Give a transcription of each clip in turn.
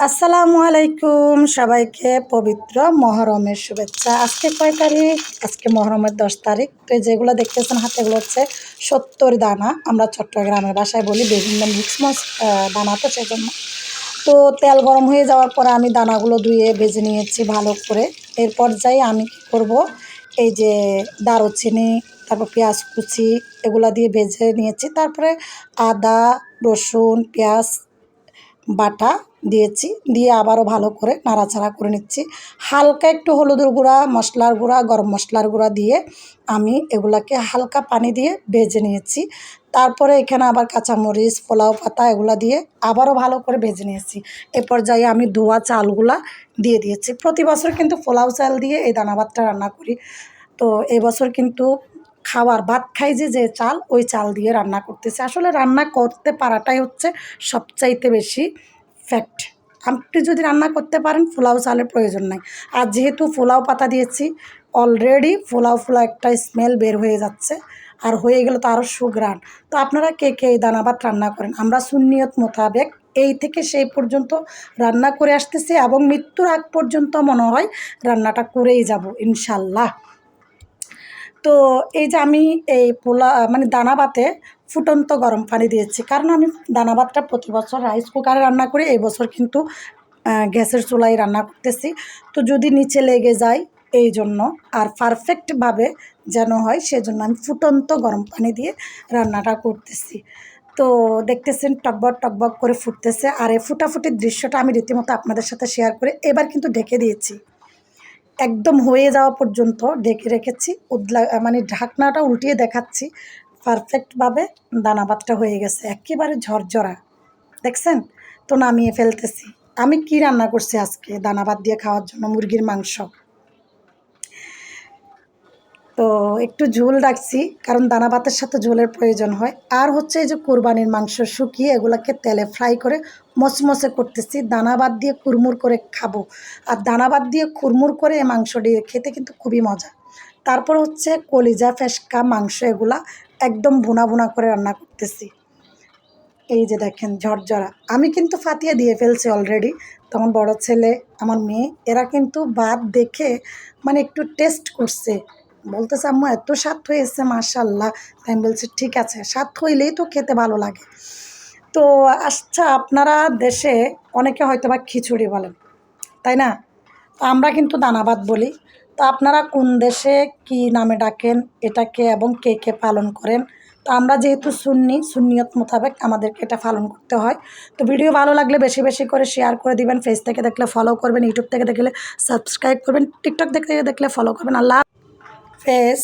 আসসালামু আলাইকুম সবাইকে পবিত্র মহরমের শুভেচ্ছা। আজকে কয় তারিখ? আজকে মহরমের দশ তারিখ। তো যেগুলো দেখতেছেন হাতে এগুলো হচ্ছে সত্তর দানা। আমরা চট্টগ্রামের বাসায় বলি বিভিন্ন মিক্স মস দানা তো সেজন্য। তো তেল গরম হয়ে যাওয়ার পরে আমি দানাগুলো ধুয়ে ভেজে নিয়েছি ভালো করে। এরপর যাই আমি কী করব? এই যে দারুচিনি, তারপর পেঁয়াজ কুচি, এগুলো দিয়ে ভেজে নিয়েছি। তারপরে আদা, রসুন, পেঁয়াজ বাটা দিয়েছি, দিয়ে আবারও ভালো করে নাড়াচাড়া করে নিচ্ছি। হালকা একটু হলুদের গুঁড়া, মশলার গুঁড়া, গরম মশলার গুঁড়া দিয়ে আমি এগুলাকে হালকা পানি দিয়ে ভেজে নিয়েছি। তারপরে এখানে আবার কাঁচামরিচ, পোলাও পাতা এগুলা দিয়ে আবারও ভালো করে ভেজে নিয়েছি। এ পর্যায়ে আমি ধোয়া চালগুলা দিয়ে দিয়েছি। প্রতি বছর কিন্তু পোলাও চাল দিয়ে এই দানা ভাতটা রান্না করি। তো এবছর কিন্তু খাওয়ার ভাত খাই যে যে চাল, ওই চাল দিয়ে রান্না করতেছে। আসলে রান্না করতে পারাটাই হচ্ছে সবচাইতে বেশি ফ্যাক্ট আপনি যদি রান্না করতে পারেন, পোলাও চালের প্রয়োজন নাই। আর যেহেতু পোলাও পাতা দিয়েছি অলরেডি ফোলাও একটা স্মেল বের হয়ে যাচ্ছে। আর হয়ে গেলে তো আরও সুগ্রান তো আপনারা কে কে এই দানা ভাত রান্না করেন? আমরা সুন্নিয়ত মোতাবেক এই থেকে সেই পর্যন্ত রান্না করে আসতেছি এবং মৃত্যুর আগ পর্যন্ত মনে হয় রান্নাটা করেই যাব, ইনশাল্লাহ। তো এই যে আমি এই পোলা মানে দানা ভাতে ফুটন্ত গরম পানি দিয়েছি। কারণ আমি দানা ভাতটা প্রতি বছর রাইস কুকারে রান্না করি, এই বছর কিন্তু গ্যাসের চুলায় রান্না করতেছি। তো যদি নিচে লেগে যায়, এই জন্য। আর পারফেক্টভাবে যেন হয়, সেজন্য আমি ফুটন্ত গরম পানি দিয়ে রান্নাটা করতেছি। তো দেখতেছেন, টকবক টকবক করে ফুটতেছে। আর এই ফুটাফুটির দৃশ্যটা আমি রীতিমতো আপনাদের সাথে শেয়ার করে এবার কিন্তু ঢেকে দিয়েছি। একদম হয়ে যাওয়া পর্যন্ত ঢেকে রেখেছি। উদলা মানে ঢাকনাটা উল্টিয়ে দেখাচ্ছি। পারফেক্টভাবে দানা ভাতটা হয়ে গেছে। একেবারে ঝরঝরা। দেখছেন? তো নামিয়ে ফেলতেছি। আমি কি রান্না করছি আজকে? দানা ভাত দিয়ে খাওয়ার জন্য মুরগির মাংস। তো একটু ঝোল রাখছি, কারণ দানা ভাতের সাথে ঝোলের প্রয়োজন হয়। আর হচ্ছে এই যে কোরবানির মাংস শুকিয়ে এগুলোকে তেলে ফ্রাই করে মচমচে করতেছি। দানা ভাত দিয়ে কুরমুর করে খাব। আর দানা ভাত দিয়ে কুরমুর করে এই মাংস দিয়ে খেতে কিন্তু খুবই মজা। তারপর হচ্ছে কলিজা ফেসকা মাংস এগুলা একদম বোনা বোনা করে রান্না করতেছি। এই যে দেখেন ঝরঝরা। আমি কিন্তু ফাটিয়ে দিয়ে ফেলছি অলরেডি তখন বড় ছেলে, আমার মেয়ে, এরা কিন্তু ভাত দেখে মানে একটু টেস্ট করছে। বলতেছে, আম্মু, এত স্বাদ হয়েছে মাশাল্লাহ তাই আমি বলছি, ঠিক আছে, স্বাদ হইলেই তো খেতে ভালো লাগে। তো আচ্ছা আপনারা দেশে অনেকে হয়তো বা খিচুড়ি বলেন, তাই না? আমরা কিন্তু দানাবাদ বলি। তো আপনারা কোন দেশে কি নামে ডাকেন, এটাকে এবং কে কে পালন করেন? তো আমরা যেহেতু সুন্নি, সুন্নিয়ত মোতাবেক আমাদেরকে এটা পালন করতে হয়। তো ভিডিও ভালো লাগলে বেশি বেশি করে শেয়ার করে দিবেন, ফেস থেকে দেখলে ফলো করবেন ইউটিউব থেকে দেখলে সাবস্ক্রাইব করবেন টিকটক থেকে দেখলে ফলো করবেন। আল্লাহ ফেস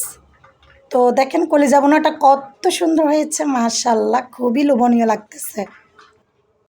তো দেখেন কলিজা বোনাটা কত সুন্দর হয়েছে মাশাল্লাহ খুবই লোভনীয় লাগতেছে।